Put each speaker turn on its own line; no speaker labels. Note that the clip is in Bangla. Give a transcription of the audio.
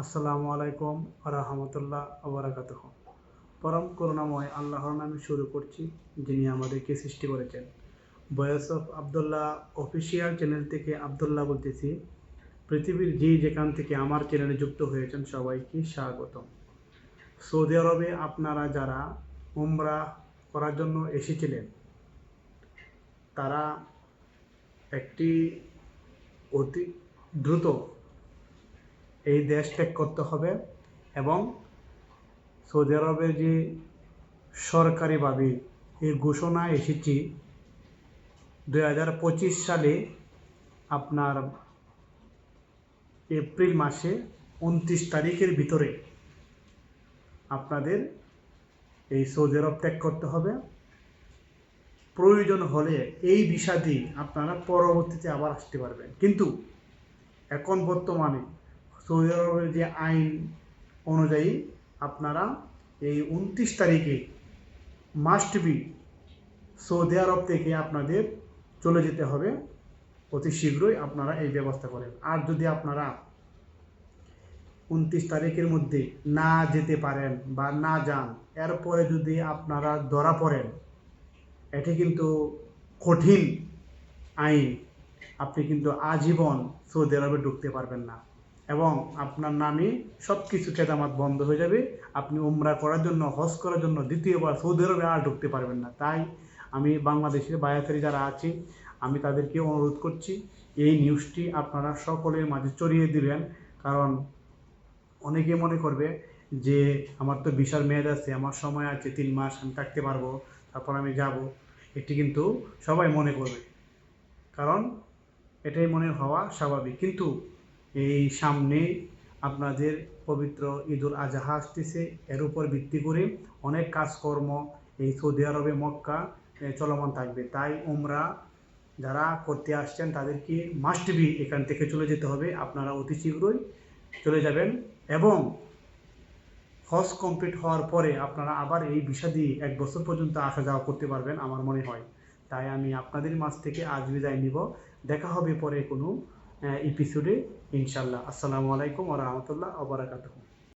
আসসালামু আলাইকুম রহমতুল্লাহ আবরাকাত পরম করুণাময় আল্লাহর নামে শুরু করছি, যিনি আমাদেরকে সৃষ্টি করেছেন। বয়স অফ আবদুল্লাহ অফিসিয়াল চ্যানেল থেকে আবদুল্লাহ বলতেছি। পৃথিবীর যে যেখান থেকে আমার চ্যানেলে যুক্ত হয়েছেন সবাইকে স্বাগতম। সৌদি আরবে আপনারা যারা উমরা করার জন্য এসেছিলেন, তারা একটি অতি দ্রুত এই দেশ ত্যাগ করতে হবে এবং সৌদি আরবের যে সরকারিভাবে এই ঘোষণা এসেছি দুই হাজার পঁচিশ সালে আপনার এপ্রিল মাসে উনত্রিশ তারিখের ভিতরে আপনাদের এই সৌদি আরব ত্যাগ করতে হবে। প্রয়োজন হলে এই দিয়ে আপনারা পরবর্তীতে আবার আসতে পারবেন। কিন্তু এখন বর্তমানে সৌদি আরবের যে আইন অনুযায়ী আপনারা এই উনত্রিশ তারিখে মাস্ট বি সৌদি আরব থেকে আপনাদের চলে যেতে হবে। অতি শীঘ্রই আপনারা এই ব্যবস্থা করেন। আর যদি আপনারা উনত্রিশ তারিখের মধ্যে না যেতে পারেন বা না যান, এরপরে যদি আপনারা ধরা পড়েন, এটি কিন্তু কঠিন আইন। আপনি কিন্তু আজীবন সৌদি আরবে ঢুকতে পারবেন না। এবং আপনার নামে সব কিছু খেদামাত বন্ধ হয়ে যাবে। আপনি উমরা করার জন্য, হজ করার জন্য দ্বিতীয়বার সৌদি আরবে আর ঢুকতে পারবেন না। তাই আমি বাংলাদেশের বায়াতারি যারা আছে, আমি তাদেরকে অনুরোধ করছি, এই নিউজটি আপনারা সকলের মাঝে চড়িয়ে দিবেন। কারণ অনেকে মনে করবে যে, আমার তো বিশাল মেয়াদ আছে, আমার সময় আছে, তিন মাস আমি থাকতে পারব, তারপর আমি যাব। এটি কিন্তু সবাই মনে করবে। কারণ এটাই মনে হওয়া স্বাভাবিক। কিন্তু এই সামনে আপনাদের পবিত্র ঈদুল আজহা আসতেছে। এর উপর ভিত্তি করে অনেক কাজকর্ম এই সৌদি আরবে, মক্কা চলমান থাকবে। তাই উমরা যারা করতে আসছেন, তাদেরকে মাস্ট বি এখান থেকে চলে যেতে হবে। আপনারা অতি শীঘ্রই চলে যাবেন এবং হজ কমপ্লিট হওয়ার পরে আপনারা আবার এই ভিসা দিয়ে এক বছর পর্যন্ত আসা যাওয়া করতে পারবেন, আমার মনে হয়। তাই আমি আপনাদের মাঝ থেকে আজ বিদায় নিব। দেখা হবে পরে কোনো এপিসোডে ইনশাল্লাহ আসসালামু আলাইকুম ওয়া রাহমাতুল্লাহ